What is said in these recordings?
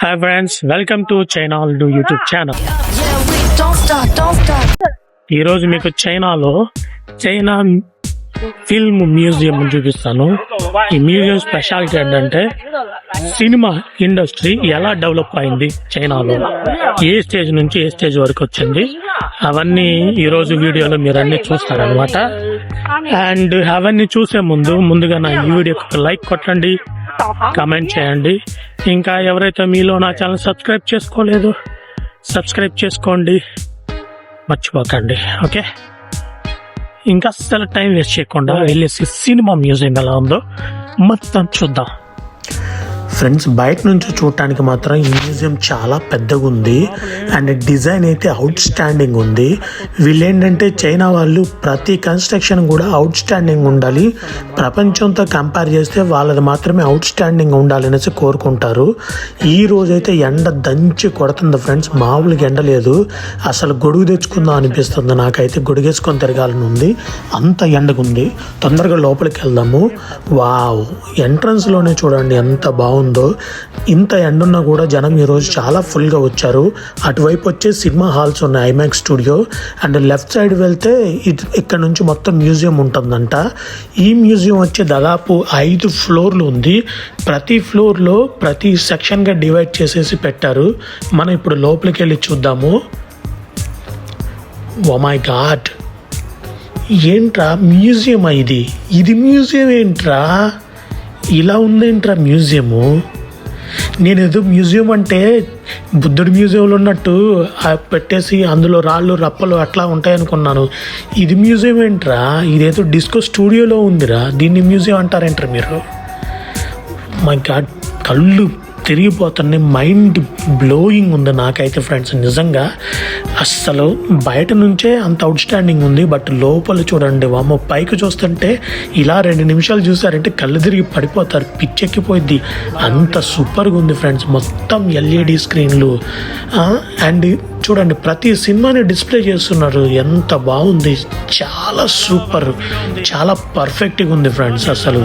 Hi friends welcome to China do YouTube channel ఈరోజు మీకు చైనాలో చైనా ఫిల్మ్ మ్యూజియం చూపిస్తాను. ఈ మ్యూజియం స్పెషాలిటీ ఏంటంటే సినిమా ఇండస్ట్రీ ఎలా డెవలప్ అయింది చైనాలో ఏ స్టేజ్ నుంచి ఏ స్టేజ్ వరకు వచ్చింది? అవన్నీ ఈ రోజు వీడియోలో మీరు అన్ని చూస్తారనమాట అండ్ అవన్నీ చూసే ముందు ముందుగా నా ఈ వీడియోకి ఒక లైక్ కొట్టండి. కమెంట్ చేయండి. ఇంకా ఎవరైతే మీలో నా ఛానల్ సబ్స్క్రైబ్ చేసుకోలేదు సబ్స్క్రైబ్ చేసుకోండి. మర్చిపోకండి. ఓకే ఇంకా అసలు టైం వేస్ట్ చేయకుండా వెళ్ళేసి సినిమా మ్యూజియం ఎలా ఉందో మొత్తం చూద్దాం. ఫ్రెండ్స్ బయట నుంచి చూడటానికి మాత్రం ఈ మ్యూజియం చాలా పెద్దగా ఉంది అండ్ డిజైన్ అయితే అవుట్ స్టాండింగ్ ఉంది. వీళ్ళు ఏంటంటే చైనా వాళ్ళు ప్రతి కన్స్ట్రక్షన్ కూడా అవుట్ స్టాండింగ్ ఉండాలి. ప్రపంచంతో కంపేర్ చేస్తే వాళ్ళది మాత్రమే అవుట్ స్టాండింగ్ ఉండాలి అనేసి కోరుకుంటారు. ఈ రోజైతే ఎండ దంచి కొడుతుంది ఫ్రెండ్స్. మామూలుగా ఎండ లేదు. అసలు గొడుగు తెచ్చుకుందాం అనిపిస్తుంది నాకైతే. గొడుగేసుకొని తిరగాలని ఉంది. అంత ఎండగుంది. తొందరగా లోపలికి వెళ్దాము. వావ్! ఎంట్రన్స్లోనే చూడండి ఎంత బాగుంది. ఇంత ఎండున్నా కూడా జనం ఈరోజు చాలా ఫుల్గా వచ్చారు. అటువైపు వచ్చే సినిమా హాల్స్ ఉన్నాయి IMAX studio and left side వెళ్తే ఇటు ఇక్కడ నుంచి మొత్తం మ్యూజియం ఉంటుందంట. ఈ మ్యూజియం వచ్చి దాదాపు ఐదు ఫ్లోర్లు ఉంది. ప్రతి ఫ్లోర్లో ప్రతి సెక్షన్గా డివైడ్ చేసేసి పెట్టారు. మనం ఇప్పుడు లోపలికి వెళ్ళి చూద్దాము. ఓ మై గాడ్ ఏంట్రా మ్యూజియం ఇది? ఇది మ్యూజియం ఏంట్రా? ఇలా ఉందేంట్రా మ్యూజియము? నేను ఏదో మ్యూజియం అంటే బుద్ధుడి మ్యూజియంలో ఉన్నట్టు పెట్టేసి అందులో రాళ్ళు రప్పలు అట్లా ఉంటాయనుకున్నాను. ఇది మ్యూజియం ఏంట్రా? ఇదేదో డిస్కో స్టూడియోలో ఉందిరా. దీన్ని మ్యూజియం అంటారేంట్రా మీరు? మై గాడ్ కళ్ళు తిరిగిపోతున్నాయి మైండ్ బ్లోయింగ్ ఉంది నాకైతే ఫ్రెండ్స్ నిజంగా అస్సలు బయట నుంచే అంత అవుట్ స్టాండింగ్ ఉంది బట్ లోపల చూడండి వామ పైకి చూస్తుంటే ఇలా రెండు నిమిషాలు చూసారంటే కళ్ళు తిరిగి పడిపోతారు పిచ్చెక్కిపోయింది అంత సూపర్గా ఉంది ఫ్రెండ్స్ మొత్తం ఎల్ఈడి స్క్రీన్లు అండ్ చూడండి ప్రతి సినిమాని డిస్ప్లే చేస్తున్నారు. ఎంత బాగుంది. చాలా సూపర్ చాలా పర్ఫెక్ట్గా ఉంది ఫ్రెండ్స్ అసలు.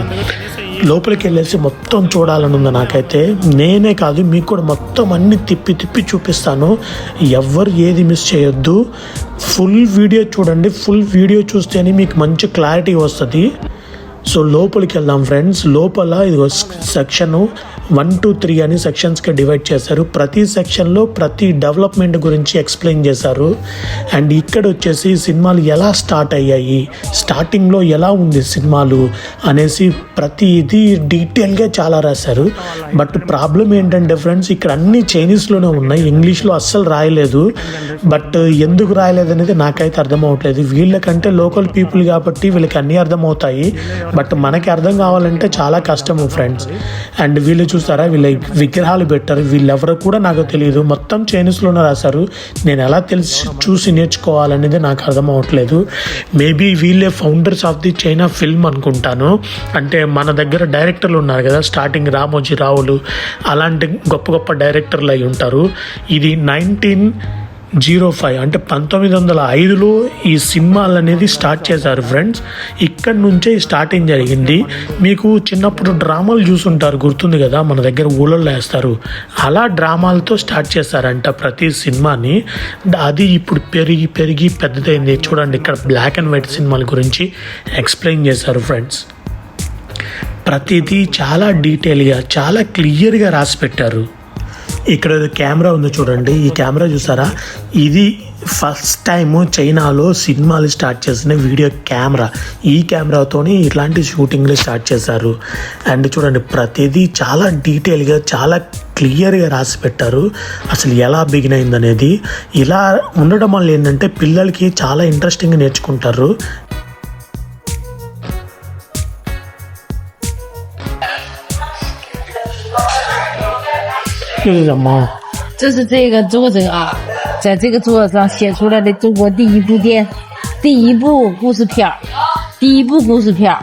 లోపలికి వెళ్ళేసి మొత్తం చూడాలని ఉంది నాకైతే. నేనే కాదు మీకు కూడా మొత్తం అన్ని తిప్పి తిప్పి చూపిస్తాను. ఎవరు ఏది మిస్ చేయొద్దు. ఫుల్ వీడియో చూడండి ఫుల్ వీడియో చూస్తేనే మీకు మంచి క్లారిటీ వస్తుంది. సో లోపలికి వెళ్దాం ఫ్రెండ్స్ లోపల ఇది సెక్షను వన్ టూ త్రీ అని సెక్షన్స్కి డివైడ్ చేశారు. ప్రతి సెక్షన్లో ప్రతి డెవలప్మెంట్ గురించి ఎక్స్ప్లెయిన్ చేశారు. అండ్ ఇక్కడ వచ్చేసి సినిమాలు ఎలా స్టార్ట్ అయ్యాయి? స్టార్టింగ్లో ఎలా ఉంది సినిమాలు? అనేసి ప్రతి ఇది డీటెయిల్గా చాలా రాశారు. బట్ ప్రాబ్లం ఏంటంటే ఫ్రెండ్స్ ఇక్కడ అన్ని చైనీస్లోనే ఉన్నాయి. ఇంగ్లీష్లో అస్సలు రాయలేదు. బట్ ఎందుకు రాయలేదు అనేది నాకైతే అర్థం అవ్వట్లేదు. వీళ్ళకంటే లోకల్ పీపుల్ కాబట్టి వీళ్ళకి అన్నీ అర్థమవుతాయి బట్ మనకి అర్థం కావాలంటే చాలా కష్టము ఫ్రెండ్స్ అండ్ వీళ్ళు చూస్తారా? వీళ్ళ విగ్రహాలు పెట్టారు. వీళ్ళెవరు కూడా నాకు తెలియదు. మొత్తం చైనీస్లోనే రాశారు. నేను ఎలా తెలిసి చూసి నేర్చుకోవాలనేది నాకు అర్థం అవ్వట్లేదు మేబీ వీళ్ళే founders of the China film అనుకుంటాను. అంటే మన దగ్గర డైరెక్టర్లు ఉన్నారు కదా స్టార్టింగ్ రామోజీ రావులు అలాంటి గొప్ప గొప్ప డైరెక్టర్లు అయి ఉంటారు. ఇది నైన్టీన్ జీరో ఫైవ్ అంటే పంతొమ్మిది వందల ఐదులో ఈ సినిమాలు అనేది స్టార్ట్ చేశారు ఫ్రెండ్స్. ఇక్కడ నుంచే స్టార్టింగ్ జరిగింది. మీకు చిన్నప్పుడు డ్రామాలు చూసుంటారు గుర్తుంది కదా? మన దగ్గర ఊళ్ళల్లో వేస్తారు. అలా డ్రామాలతో స్టార్ట్ చేశారంట ప్రతి సినిమాని. అది ఇప్పుడు పెరిగి పెరిగి పెద్దదైంది. చూడండి ఇక్కడ బ్లాక్ అండ్ వైట్ సినిమాల గురించి ఎక్స్ప్లెయిన్ చేశారు ఫ్రెండ్స్. ప్రతిదీ చాలా డీటెయిల్గా చాలా క్లియర్గా రాసి పెట్టారు. ఇక్కడ ఏదో కెమెరా ఉంది చూడండి. ఈ కెమెరా చూసారా? ఇది ఫస్ట్ టైం చైనాలో సినిమాలు స్టార్ట్ చేసిన వీడియో కెమెరా. ఈ కెమెరాతోని ఇట్లాంటి షూటింగ్లు స్టార్ట్ చేశారు. అండ్ చూడండి ప్రతిదీ చాలా డీటెయిల్గా చాలా క్లియర్గా రాసి పెట్టారు. అసలు ఎలా బిగిన్ అయింది అనేది ఇలా ఉండడం వల్ల ఏంటంటే పిల్లలకి చాలా ఇంట్రెస్టింగ్గా నేర్చుకుంటారు. 这是什么？这是这个作者啊，在这个桌子上写出来的中国第一部电，第一部故事片儿，第一部故事片儿。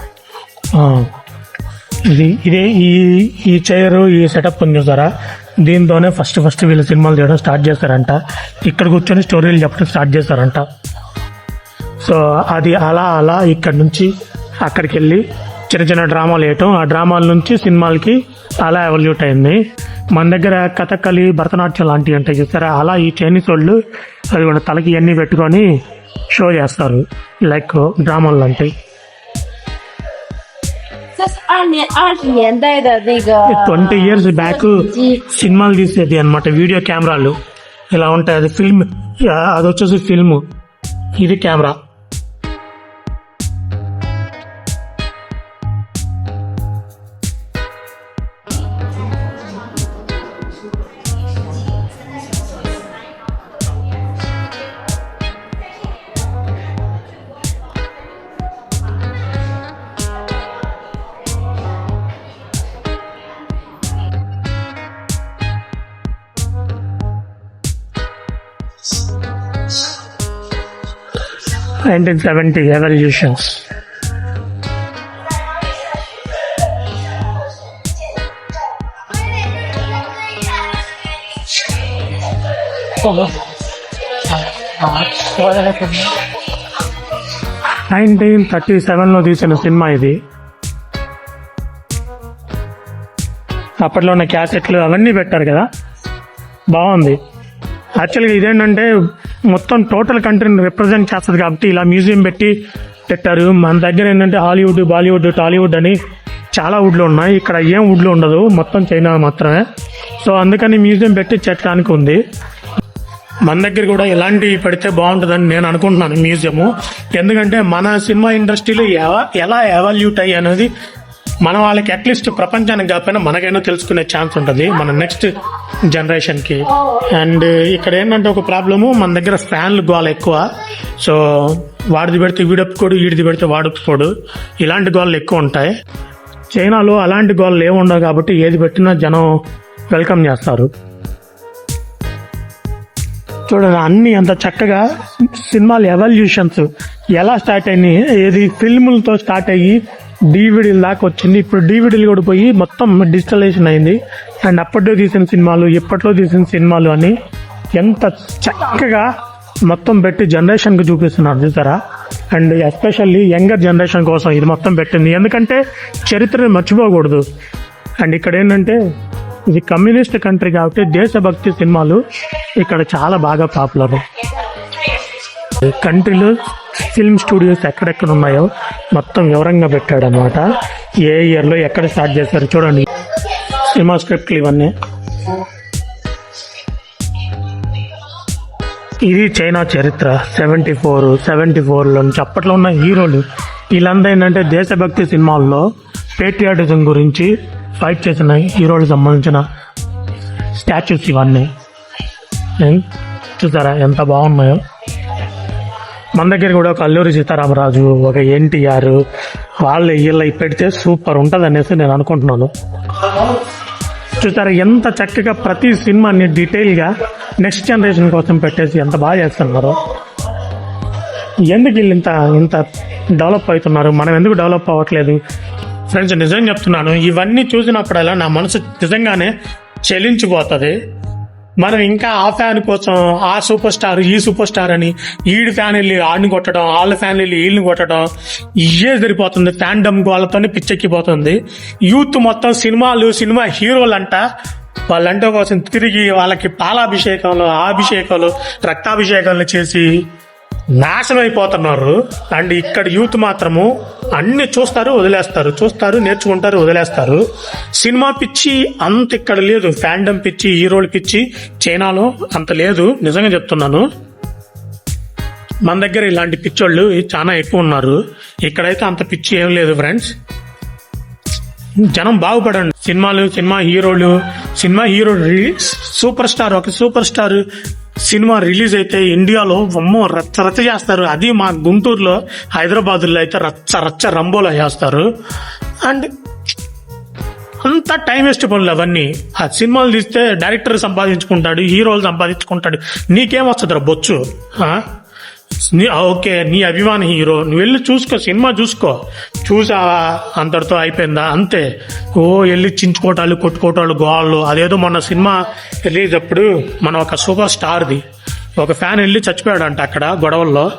ఆ, ఇది ఇదే ఈ ఈ చైర్ ఈ సెటప్ ఉంది చూసారా దీంతోనే ఫస్ట్ ఫస్ట్ వీళ్ళు సినిమాలు చేయడం స్టార్ట్ చేస్తారంట ఇక్కడ కూర్చొని స్టోరీలు చెప్పడం స్టార్ట్ చేస్తారంట సో అది అలా అలా ఇక్కడ నుంచి అక్కడికి వెళ్ళి చిన్న చిన్న డ్రామాలు వేయటం ఆ డ్రామాల నుంచి సినిమాలకి అలా ఎవల్యూట్ అయింది మన దగ్గర కథకళి భరతనాట్యం లాంటివి ఉంటాయి చూస్తారా అలా ఈ చైనీస్ వాళ్ళు అది మన తలకి అన్నీ పెట్టుకొని షో చేస్తారు. లైక్ డ్రామాలు లాంటివి. ట్వంటీ ఇయర్స్ బ్యాక్ సినిమాలు తీసేది అనమాట వీడియో కెమెరాలు. ఇలా ఉంటాయి అది ఫిల్మ్ అది వచ్చేసి ఫిల్మ్ ఇది camera. Nineteen seventy evolutions nineteen thirty సెవెన్లో తీసిన సినిమా ఇది. అప్పట్లో ఉన్న క్యాసెట్లు అవన్నీ పెట్టారు కదా. బాగుంది. యాక్చువల్గా ఇదేంటంటే మొత్తం టోటల్ కంట్రీని రిప్రజెంట్ చేస్తుంది కాబట్టి ఇలా మ్యూజియం పెట్టి పెట్టారు. మన దగ్గర ఏంటంటే హాలీవుడ్ బాలీవుడ్ టాలీవుడ్ అని చాలా వుడ్లు ఉన్నాయి. ఇక్కడ ఏం వుడ్లు ఉండదు. మొత్తం చైనా మాత్రమే. సో అందుకని మ్యూజియం పెట్టి చెట్టడానికి ఉంది. మన దగ్గర కూడా ఇలాంటివి పెడితే బాగుంటుందని నేను అనుకుంటున్నాను మ్యూజియము ఎందుకంటే మన సినిమా ఇండస్ట్రీలో ఎలా ఎవాల్యూట్ అయ్యి అనేది మన వాళ్ళకి అట్లీస్ట్ ప్రపంచానికి కాకపోయినా మనకైనా తెలుసుకునే ఛాన్స్ ఉంటుంది మన నెక్స్ట్ జనరేషన్కి అండ్ ఇక్కడ ఏంటంటే ఒక ప్రాబ్లము మన దగ్గర ఫ్యాన్లు గోల ఎక్కువ. సో వాడిది పెడితే వీడొప్పుకోడు వీడిది పెడితే వాడొప్పుకోడు ఇలాంటి గోళ్ళు ఎక్కువ ఉంటాయి. చైనాలో అలాంటి గోళ్ళు ఏముండవు కాబట్టి ఏది పెట్టినా జనం వెల్కమ్ చేస్తారు. చూడండి అన్ని అంత చక్కగా సినిమాలు ఎవల్యూషన్స్ ఎలా స్టార్ట్ అయినాయి ఏది ఫిల్ములతో స్టార్ట్ అయ్యి డివిడీల దాకా వచ్చింది. ఇప్పుడు డివిడీలు కూడా పోయి మొత్తం డిజిటలైజేషన్ అయింది. అండ్ అప్పట్లో తీసిన సినిమాలు ఎప్పట్లో తీసిన సినిమాలు అని ఎంత చక్కగా మొత్తం పెట్టి జనరేషన్కి చూపిస్తున్నారు చూసారా? అండ్ ఎస్పెషల్లీ యంగర్ జనరేషన్ కోసం ఇది మొత్తం పెట్టింది. ఎందుకంటే చరిత్రని మర్చిపోకూడదు. అండ్ ఇక్కడ ఏంటంటే ఇది కమ్యూనిస్ట్ కంట్రీ కాబట్టి దేశభక్తి సినిమాలు ఇక్కడ చాలా బాగా పాపులర్ కంట్రీలో ఫిల్మ్ స్టూడియోస్ ఎక్కడెక్కడ ఉన్నాయో మొత్తం వివరంగా పెట్టాడనమాట ఏ ఇయర్లో ఎక్కడ స్టార్ట్ చేశారు చూడండి. సినిమా స్క్రిప్ట్లు ఇవన్నీ. ఇది చైనా చరిత్ర. సెవెంటీ ఫోర్ సెవెంటీ ఫోర్లో నుంచి అప్పట్లో ఉన్న హీరోలు వీళ్ళంతా ఏంటంటే దేశభక్తి సినిమాల్లో పేట్రియాటిజం గురించి ఫైట్ చేసిన హీరోలకు సంబంధించిన స్టాచ్యూస్ ఇవన్నీ. చూసారా ఎంత బాగున్నాయో? మన దగ్గర కూడా ఒక అల్లూరి సీతారామరాజు ఒక ఎన్టీఆర్ వాళ్ళు వీళ్ళ పెడితే సూపర్ ఉంటుంది అనేసి నేను అనుకుంటున్నాను. చూసారా ఎంత చక్కగా ప్రతి సినిమాని డీటెయిల్గా నెక్స్ట్ జనరేషన్ కోసం పెట్టేసి ఎంత బాగా చేస్తున్నారు. ఎందుకు వీళ్ళు ఇంత ఇంత డెవలప్ అవుతున్నారు? మనం ఎందుకు డెవలప్ అవ్వట్లేదు? ఫ్రెండ్స్ నిజం చెప్తున్నాను ఇవన్నీ చూసినప్పుడల్లా నా మనసు నిజంగానే చెలించిపోతుంది. మనం ఇంకా ఆ ఫ్యాన్ కోసం ఆ సూపర్ స్టార్ ఈ సూపర్ స్టార్ అని ఈడి ఫ్యాన్ వెళ్ళి ఆడిని కొట్టడం వాళ్ళ ఫ్యాన్ వెళ్ళి వీళ్ళని కొట్టడం ఇవే సరిపోతుంది. ఫ్యాండమ్ వాళ్ళతోనే పిచ్చెక్కిపోతుంది. యూత్ మొత్తం సినిమాలు సినిమా హీరోలు అంట వాళ్ళంటే కోసం తిరిగి వాళ్ళకి పాలాభిషేకాలు ఆ అభిషేకాలు రక్తాభిషేకాలు చేసి నాశనం అయిపోతున్నారు అండ్ ఇక్కడ యూత్ మాత్రము అన్ని చూస్తారు వదిలేస్తారు. చూస్తారు నేర్చుకుంటారు వదిలేస్తారు. సినిమా పిచ్చి అంత ఇక్కడ లేదు. ఫ్యాండమ్ పిచ్చి హీరోలు పిచ్చి చైనాలో అంత లేదు. నిజంగా చెప్తున్నాను. మన దగ్గర ఇలాంటి పిచ్చోళ్ళు చాలా ఎక్కువ ఉన్నారు. ఇక్కడైతే అంత పిచ్చి ఏం లేదు ఫ్రెండ్స్. జనం బాగుపడండి. సినిమాలు సినిమా హీరోలు సినిమా హీరో సూపర్ స్టార్ ఒక సూపర్ స్టార్ సినిమా రిలీజ్ అయితే ఇండియాలో అమ్మో రచ్చ రచ్చ చేస్తారు. అది మా గుంటూరులో హైదరాబాద్లో అయితే రచ్చ రచ్చ రంబోలా చేస్తారు. అండ్ అంత టైం వేస్ట్ పనులు అవన్నీ. ఆ సినిమాలు తీస్తే డైరెక్టర్ సంపాదించుకుంటాడు హీరోలు సంపాదించుకుంటాడు. నీకేం వస్తుంది బొచ్చు నీ ఓకే నీ అభిమాన హీరో. నువ్వు వెళ్ళి చూసుకో సినిమా చూసుకో. చూసావా? అంతటితో అయిపోయిందా? అంతే. ఓ వెళ్ళి చించుకోవటాలు కొట్టుకోవటాలు గోళ్ళు. అదేదో మొన్న సినిమా రిలీజ్ అప్పుడు మన ఒక సూపర్ స్టార్ది. ఒక ఫ్యాన్ వెళ్ళి చచ్చిపోయాడంట అక్కడ గొడవల్లో.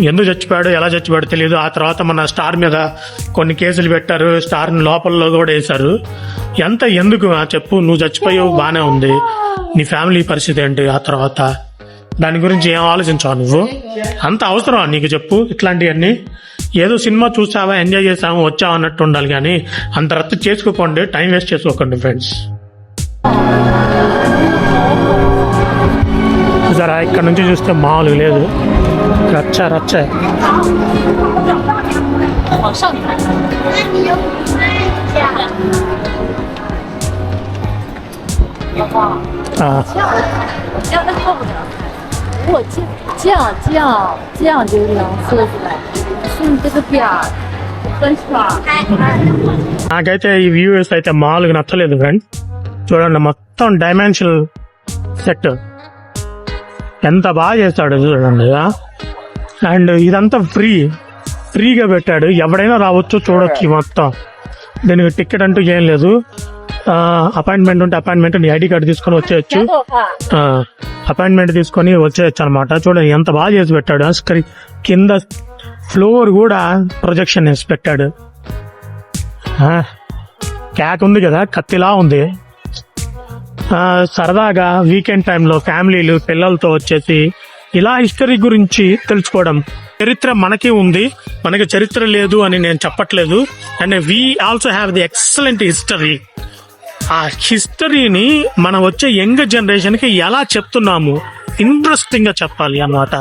ఎందుకు చచ్చిపోయాడు? ఎలా చచ్చిపోయాడు తెలియదు. ఆ తర్వాత మన స్టార్ మీద కొన్ని కేసులు పెట్టారు. స్టార్ని లోపలలో కూడా వేశారు. ఎంత ఎందుకు? చెప్పు నువ్వు చచ్చిపోయావు బాగానే ఉంది. నీ ఫ్యామిలీ పరిస్థితి ఏంటి? ఆ తర్వాత దాని గురించి ఏం ఆలోచించావు నువ్వు? అంత అవసరం నీకు చెప్పు ఇట్లాంటివన్నీ? ఏదో సినిమా చూసావా ఎంజాయ్ చేసావా వచ్చావా అన్నట్టు ఉండాలి కానీ అంత రద్దు చేసుకోకండి టైం వేస్ట్ చేసుకోకండి ఫ్రెండ్స్. చూసారా ఇక్కడ నుంచి చూస్తే మామూలుగా లేదు. రచ్చ రచ్చ. ఆ, 这样它扣不了。我这这样这样这样就能射出来，是这个边儿很爽。 నాకైతే ఈ వ్యూస్ అయితే మామూలుగా నచ్చలేదు ఫ్రెండ్ చూడండి మొత్తం డైమెన్షనల్ సెట్ ఎంత బాగా చేస్తాడు చూడండి అండ్ ఇదంతా ఫ్రీ ఫ్రీగా పెట్టాడు ఎవడైనా రావచ్చు చూడొచ్చు ఈ మొత్తం దీనికి టికెట్ అంటూ ఏం లేదు అపాయింట్మెంట్ ఉంటే అపాయింట్మెంట్ నీ ఐడి కార్డు తీసుకొని వచ్చేయచ్చు. అపాయింట్మెంట్ తీసుకొని వచ్చేయచ్చు అనమాట చూడండి ఎంత బాగా చేసి పెట్టాడు. స్క్రీన్ కింద ఫ్లోర్ కూడా ప్రొజెక్షన్ వేసి పెట్టాడు. క్యాక్ ఉంది కదా కత్తిలా ఉంది. సరదాగా వీకెండ్ టైంలో ఫ్యామిలీలు పిల్లలతో వచ్చేసి ఇలా హిస్టరీ గురించి తెలుసుకోవడం. చరిత్ర మనకి ఉంది. మనకి చరిత్ర లేదు అని నేను చెప్పట్లేదు. And we also have the excellent history ఆ హిస్టరీని మనం వచ్చే యంగ్ జనరేషన్కి ఎలా చెప్తున్నాము? ఇంట్రెస్టింగ్గా చెప్పాలి అన్నమాట.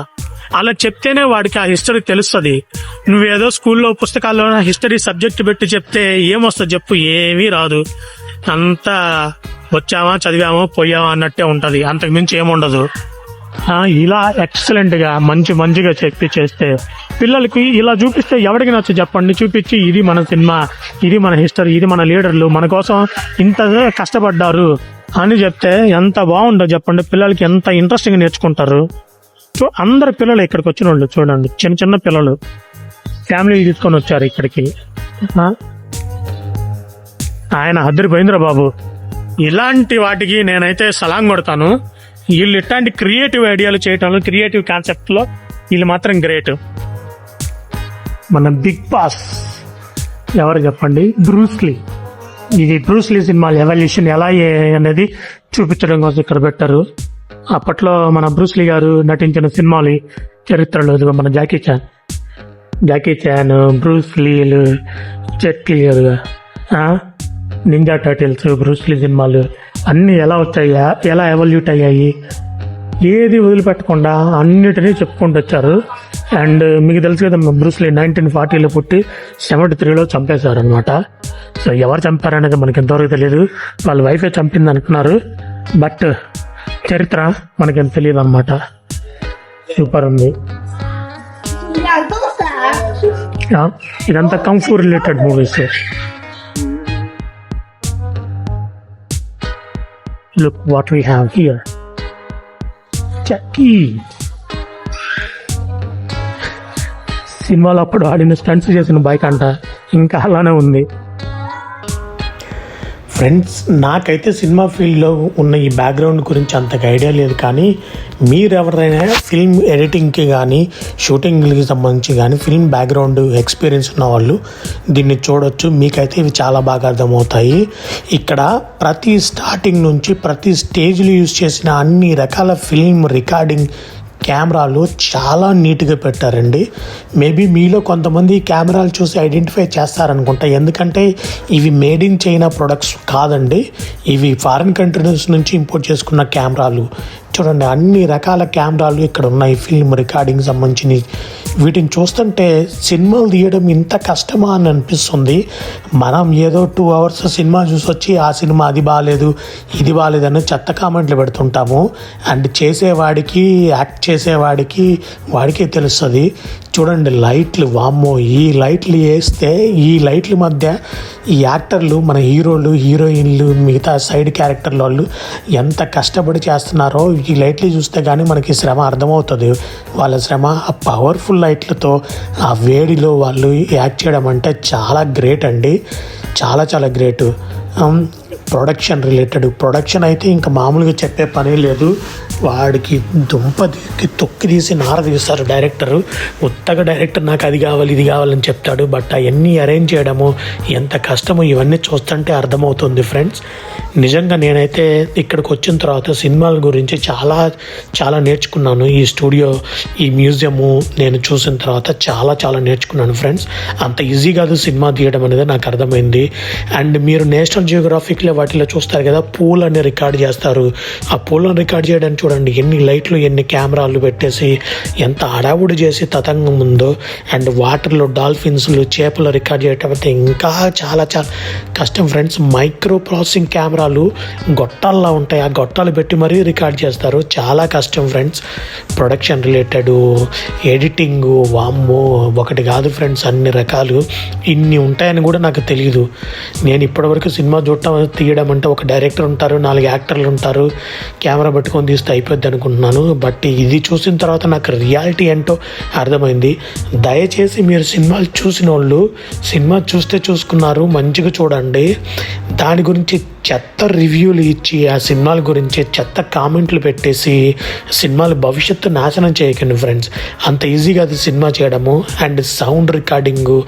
అలా చెప్తేనే వాడికి ఆ హిస్టరీ తెలుస్తుంది. నువ్వేదో స్కూల్లో పుస్తకాల్లో హిస్టరీ సబ్జెక్ట్ పెట్టి చెప్తే ఏమొస్తుంది చెప్పు ఏమీ రాదు. అంతా వచ్చామా చదివామా పోయామా అన్నట్టే ఉంటది. అంతకు మించి ఏముండదు. ఇలా ఎక్సలెంట్గా మంచి మంచిగా చెప్పి చేస్తే పిల్లలకి ఇలా చూపిస్తే ఎవరికి నచ్చ చెప్పండి? చూపించి ఇది మన సినిమా ఇది మన హిస్టరీ ఇది మన లీడర్లు మన కోసం ఇంత కష్టపడ్డారు అని చెప్తే ఎంత బాగుందో చెప్పండి. పిల్లలకి ఎంత ఇంట్రెస్టింగ్ నేర్చుకుంటారు. సో అందరు పిల్లలు ఇక్కడికి వచ్చిన వాళ్ళు చూడండి. చిన్న చిన్న పిల్లలు. ఫ్యామిలీ తీసుకొని వచ్చారు ఇక్కడికి. ఆయన అద్దరిపోయిందిరా బాబు. ఇలాంటి వాటికి నేనైతే సలాం కొడతాను. వీళ్ళు ఇట్లాంటి క్రియేటివ్ ఐడియాలు చేయటంలో క్రియేటివ్ కాన్సెప్ట్లో వీళ్ళు మాత్రం గ్రేట్ మన బిగ్ బాస్. ఎవరు చెప్పండి? బ్రూస్లీ ఇది బ్రూస్లీ సినిమా ఎవల్యూషన్ ఎలా అనేది చూపించడం కోసం ఇక్కడ పెట్టారు. అప్పట్లో మన బ్రూస్లీ గారు నటించిన సినిమాలు చరిత్రలో మన Jackie Chan. Jackie Chan Bruce లీలు ninja titles Bruce Lee సినిమాలు. అన్ని ఎలా వచ్చాయి? ఎలా ఎవల్యూట్ అయ్యాయి? ఏది వదిలిపెట్టకుండా అన్నిటినీ చెప్పుకుంటూ వచ్చారు. అండ్ మీకు తెలుసు కదా బ్రూస్లీ నైన్టీన్ ఫార్టీలో పుట్టి సెవెంటీ త్రీలో చంపేశారు అనమాట సో ఎవరు చంపారనేది మనకి ఎంతవరకు తెలియదు వాళ్ళ వైఫే చంపింది అనుకున్నారు బట్ చరిత్ర మనకేం తెలియదు అనమాట సూపర్ ఉంది. ఇదంతా kung fu related movies look what we have here చక్కీ సినిమాలో అప్పుడు ఆడిన స్టంట్స్ చేసిన బైక్ అంట ఇంకా అలానే ఉంది. ఫ్రెండ్స్ నాకైతే సినిమా ఫీల్డ్లో ఉన్న ఈ బ్యాక్గ్రౌండ్ గురించి అంతగా ఐడియా లేదు కానీ మీరు ఎవరైనా ఫిల్మ్ ఎడిటింగ్కి కానీ షూటింగ్కి సంబంధించి కానీ ఫిల్మ్ బ్యాక్గ్రౌండ్ ఎక్స్పీరియన్స్ ఉన్న వాళ్ళు దీన్ని చూడొచ్చు. మీకైతే ఇవి చాలా బాగా అర్థమవుతాయి. ఇక్కడ ప్రతి స్టార్టింగ్ నుంచి ప్రతి స్టేజ్లో యూజ్ చేసిన అన్ని రకాల ఫిల్మ్ రికార్డింగ్ కెమెరాలు చాలా నీట్గా పెట్టారండి. మేబీ మీలో కొంతమంది కెమెరాలు చూసి ఐడెంటిఫై చేస్తారనుకుంటా. ఎందుకంటే ఇవి మేడ్ ఇన్ చైనా ప్రొడక్ట్స్ కాదండి. ఇవి ఫారిన్ కంట్రీస్ నుంచి ఇంపోర్ట్ చేసుకున్న కెమెరాలు. చూడండి అన్ని రకాల కెమెరాలు ఇక్కడ ఉన్నాయి ఫిల్మ్ రికార్డింగ్ సంబంధించినవి. వీటిని చూస్తుంటే సినిమాలు తీయడం ఇంత కష్టమా అని అనిపిస్తుంది. మనం ఏదో టూ అవర్స్ సినిమా చూసి వచ్చి ఆ సినిమా అది బాగాలేదు ఇది బాగాలేదని చెత్త కామెంట్లు పెడుతుంటాము. అండ్ చేసేవాడికి యాక్ట్ చేసేవాడికి వాడికే తెలుస్తుంది. చూడండి లైట్లు వామ్మో ఈ లైట్లు వేస్తే ఈ లైట్ల మధ్య ఈ యాక్టర్లు మన హీరోలు హీరోయిన్లు మిగతా సైడ్ క్యారెక్టర్ల వాళ్ళు ఎంత కష్టపడి చేస్తున్నారో ఈ లైట్లు చూస్తే కానీ మనకి శ్రమ అర్థమవుతుంది. వాళ్ళ శ్రమ ఆ పవర్ఫుల్ లైట్లతో ఆ వేడిలో వాళ్ళు యాక్ట్ చేయడం అంటే చాలా గ్రేట్ అండి. చాలా చాలా గ్రేట్ ప్రొడక్షన్ రిలేటెడ్ ప్రొడక్షన్ అయితే ఇంకా మామూలుగా చెప్పే పనే లేదు. వాడికి దుంప తొక్కి తీసి నార తీస్తారు డైరెక్టర్ ఉత్తగా డైరెక్టర్ నాకు అది కావాలి ఇది కావాలని చెప్తాడు. బట్ అవన్నీ అరేంజ్ చేయడము ఎంత కష్టమో ఇవన్నీ చూస్తుంటే అర్థమవుతుంది ఫ్రెండ్స్ నిజంగా నేనైతే ఇక్కడికి వచ్చిన తర్వాత సినిమాల గురించి చాలా చాలా నేర్చుకున్నాను. ఈ స్టూడియో ఈ మ్యూజియము నేను చూసిన తర్వాత చాలా చాలా నేర్చుకున్నాను ఫ్రెండ్స్ అంత ఈజీ కాదు సినిమా తీయడం అనేది నాకు అర్థమైంది. అండ్ మీరు నేషనల్ జియోగ్రాఫిక్లో వాటిలో చూస్తారు కదా పూలని రికార్డ్ చేస్తారు. ఆ పూలను రికార్డ్ చేయడానికి చూడండి ఎన్ని లైట్లు ఎన్ని కెమెరాలు పెట్టేసి ఎంత అడావుడి చేసి తతంగం ఉందో అండ్ వాటర్లో డాల్ఫిన్స్లు చేపలు రికార్డ్ చేయటం అయితే ఇంకా చాలా చాలా కష్టం ఫ్రెండ్స్. మైక్రో ప్రాసెసింగ్ కెమెరాలు గొట్టాల్లో ఉంటాయి. ఆ గొట్టాలు పెట్టి మరీ రికార్డ్ చేస్తారు. చాలా కష్టం ఫ్రెండ్స్. ప్రొడక్షన్ రిలేటెడ్ ఎడిటింగ్ వామ్మో ఒకటి కాదు ఫ్రెండ్స్ అన్ని రకాలు. ఇన్ని ఉంటాయని కూడా నాకు తెలియదు నేను ఇప్పటివరకు సినిమా చూడటం తీయడం అంటే ఒక డైరెక్టర్ ఉంటారు నాలుగు యాక్టర్లు ఉంటారు కెమెరా పట్టుకొని తీస్తే అయిపోద్ది అనుకుంటున్నాను. బట్ ఇది చూసిన తర్వాత నాకు రియాలిటీ ఏంటో అర్థమైంది. దయచేసి మీరు సినిమాలు చూసిన వాళ్ళు సినిమా చూస్తే చూసుకున్నారు మంచిగా చూడండి. దాని గురించి చెత్త రివ్యూలు ఇచ్చి ఆ సినిమాల గురించి చెత్త కామెంట్లు పెట్టేసి సినిమాల భవిష్యత్తు నాశనం చేయకండి ఫ్రెండ్స్. అంత ఈజీగా అది సినిమా చేయడము. అండ్ సౌండ్ రికార్డింగు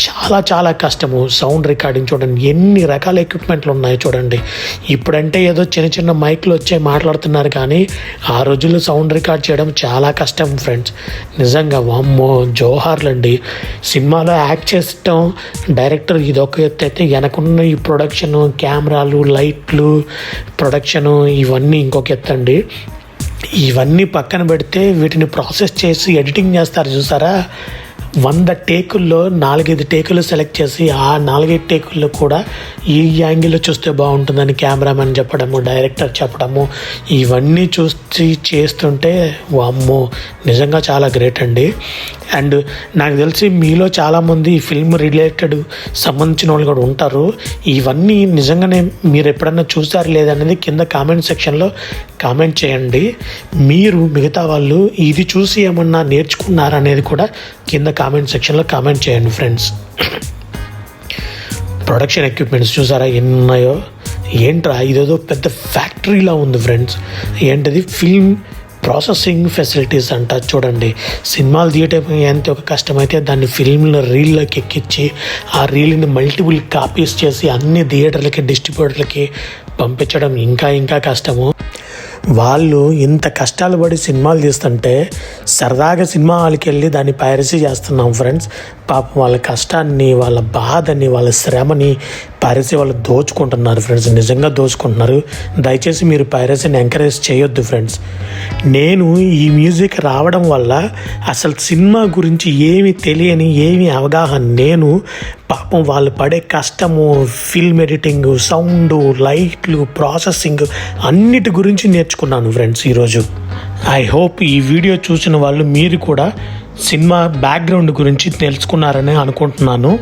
చాలా చాలా కష్టము. సౌండ్ రికార్డింగ్ చూడండి. ఎన్ని రకాల ఎక్విప్మెంట్లు ఉన్నాయో చూడండి. ఇప్పుడంటే ఏదో చిన్న చిన్న మైక్లు వచ్చే మాట్లాడుతున్నారు కానీ ఆ రోజుల్లో సౌండ్ రికార్డ్ చేయడం చాలా కష్టం ఫ్రెండ్స్. నిజంగా వామ్మో జోహార్లండి. సినిమాలో యాక్ట్ చేసటం డైరెక్టర్ ఇదొక ఎత్తు అయితే వెనకున్న ఈ ప్రొడక్షన్ కెమెరాలు లైట్లు ప్రొడక్షను ఇవన్నీ ఇంకొక ఎత్తు అండి. ఇవన్నీ పక్కన పెడితే వీటిని ప్రాసెస్ చేసి ఎడిటింగ్ చేస్తారు చూసారా? వంద టేకుల్లో నాలుగైదు టేకులు సెలెక్ట్ చేసి ఆ నాలుగైదు టేకుల్లో కూడా ఈ యాంగిల్లో చూస్తే బాగుంటుందని కెమెరామెన్ చెప్పడము డైరెక్టర్ చెప్పడము ఇవన్నీ చూసి చేస్తుంటే వామ్మో నిజంగా చాలా గ్రేట్ అండి. అండ్ నాకు తెలిసి మీలో చాలామంది ఫిల్మ్ రిలేటెడ్ సంబంధించిన వాళ్ళు కూడా ఉంటారు. ఇవన్నీ నిజంగానే మీరు ఎప్పుడన్నా చూసారు లేదనేది కింద కామెంట్ సెక్షన్లో కామెంట్ చేయండి. మీరు మిగతా వాళ్ళు ఇది చూసి ఏమన్నా నేర్చుకున్నారనేది కూడా కింద కామెంట్ సెక్షన్లో కామెంట్ చేయండి ఫ్రెండ్స్ ప్రొడక్షన్ ఎక్విప్మెంట్స్ చూసారా ఎన్ని ఉన్నాయో ఏంట్రా ఇదేదో పెద్ద ఫ్యాక్టరీలా ఉంది ఫ్రెండ్స్ ఏంటిది? ఫిల్మ్ ప్రాసెసింగ్ ఫెసిలిటీస్ అంట చూడండి. సినిమాలు తీయటం ఎంత ఒక కష్టమైతే దాన్ని ఫిల్మ్లో రీల్లోకి ఎక్కించి ఆ రీల్ని మల్టిపుల్ కాపీస్ చేసి అన్ని థియేటర్లకి డిస్ట్రిబ్యూటర్లకి పంపించడం ఇంకా ఇంకా కష్టము. వాళ్ళు ఇంత కష్టాలు పడి సినిమాలు తీస్తుంటే సరదాగా సినిమా హాల్కి వెళ్ళి దాన్ని పైరసీ చేస్తున్నాం ఫ్రెండ్స్. పాపం వాళ్ళ కష్టాన్ని వాళ్ళ బాధని వాళ్ళ శ్రమని పైరసీ వాళ్ళు దోచుకుంటున్నారు ఫ్రెండ్స్ నిజంగా దోచుకుంటున్నారు. దయచేసి మీరు పైరసీని ఎంకరేజ్ చేయొద్దు ఫ్రెండ్స్ నేను ఈ మ్యూజిక్ రావడం వల్ల అసలు సినిమా గురించి ఏమి తెలియని ఏమి అవగాహన నేను పాపం వాళ్ళు పడే కష్టము ఫిల్మ్ ఎడిటింగ్ సౌండ్ లైట్లు ప్రాసెసింగ్ అన్నిటి గురించి నేర్చుకున్నాను ఫ్రెండ్స్ ఈరోజు. ఐ హోప్ ఈ వీడియో చూసిన వాళ్ళు మీరు కూడా సినిమా బ్యాక్గ్రౌండ్ గురించి తెలుసుకున్నారని అనుకుంటున్నాను.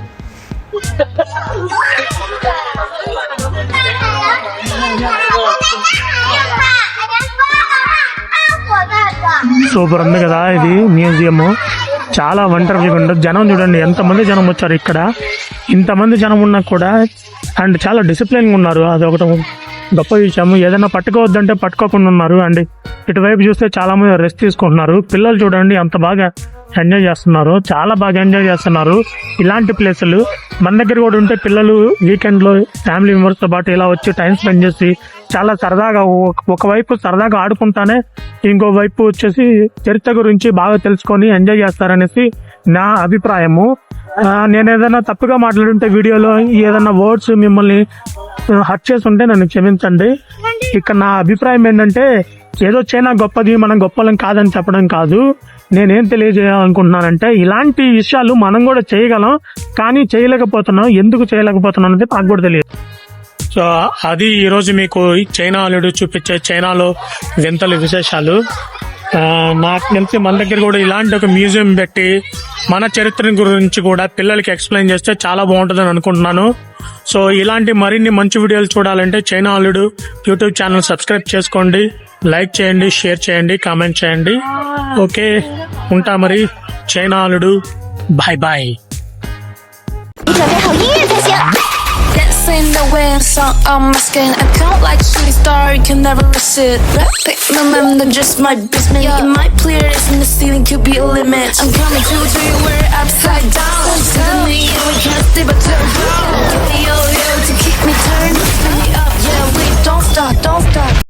సూపర్ ఉంది కదా ఇది మ్యూజియం. చాలా వండర్ఫుల్గా ఉండదు. జనం చూడండి ఎంతమంది జనం వచ్చారు ఇక్కడ. ఇంతమంది జనం ఉన్నా కూడా అండ్ చాలా డిసిప్లిన్గా ఉన్నారు. అది ఒకటి గొప్ప విషయం. ఏదైనా పట్టుకోవద్దంటే పట్టుకోకుండా ఉన్నారు. అండ్ ఇటువైపు చూస్తే చాలా మంది రెస్ట్ తీసుకుంటున్నారు. పిల్లలు చూడండి అంత బాగా ఎంజాయ్ చేస్తున్నారు. చాలా బాగా ఎంజాయ్ చేస్తున్నారు. ఇలాంటి ప్లేసులు మన దగ్గర కూడా ఉంటే పిల్లలు వీకెండ్లో ఫ్యామిలీ మెంబర్స్తో పాటు ఇలా వచ్చి టైం స్పెండ్ చేసి చాలా సరదాగా ఒక- ఒకవైపు సరదాగా ఆడుకుంటానే ఇంకోవైపు వచ్చేసి చరిత్ర గురించి బాగా తెలుసుకొని ఎంజాయ్ చేస్తారనేసి నా అభిప్రాయము. నేను ఏదైనా తప్పుగా మాట్లాడుంటే వీడియోలో ఏదైనా వర్డ్స్ మిమ్మల్ని హర్ట్ చేసి ఉంటే నన్ను క్షమించండి. ఇక్కడ నా అభిప్రాయం ఏంటంటే ఏదో చైనా గొప్పది మనం గొప్పలం కాదని చెప్పడం కాదు. నేనేం తెలియజేయాలనుకుంటున్నానంటే ఇలాంటి విషయాలు మనం కూడా చేయగలం కానీ చేయలేకపోతున్నాం. ఎందుకు చేయలేకపోతున్నాం అనేది నాకు కూడా తెలియదు. సో అది ఈరోజు మీకు చైనా అల్లుడు చూపించే చైనాలో వింతలు విశేషాలు. నాకు తెలిసి మన దగ్గర కూడా ఇలాంటి ఒక మ్యూజియం పెట్టి మన చరిత్ర గురించి కూడా పిల్లలకి ఎక్స్ప్లెయిన్ చేస్తే చాలా బాగుంటుందని అనుకుంటున్నాను. సో ఇలాంటి మరిన్ని మంచి వీడియోలు చూడాలంటే చైనా అల్లుడు యూట్యూబ్ ఛానల్ సబ్స్క్రైబ్ చేసుకోండి. లైక్ చేయండి షేర్ చేయండి కామెంట్ చేయండి ఓకే ఉంటా మరి చైనాలుడు bye bye on my skin. I count like shooting star, you can never miss it. Pick my mem, not just my basement. Yeah. In the ceiling, could be a limit. I'm coming to, to you, upside down. We can't stay but turn around. Give me to keep me turned. Me up, yeah, we don't stop, don't stop.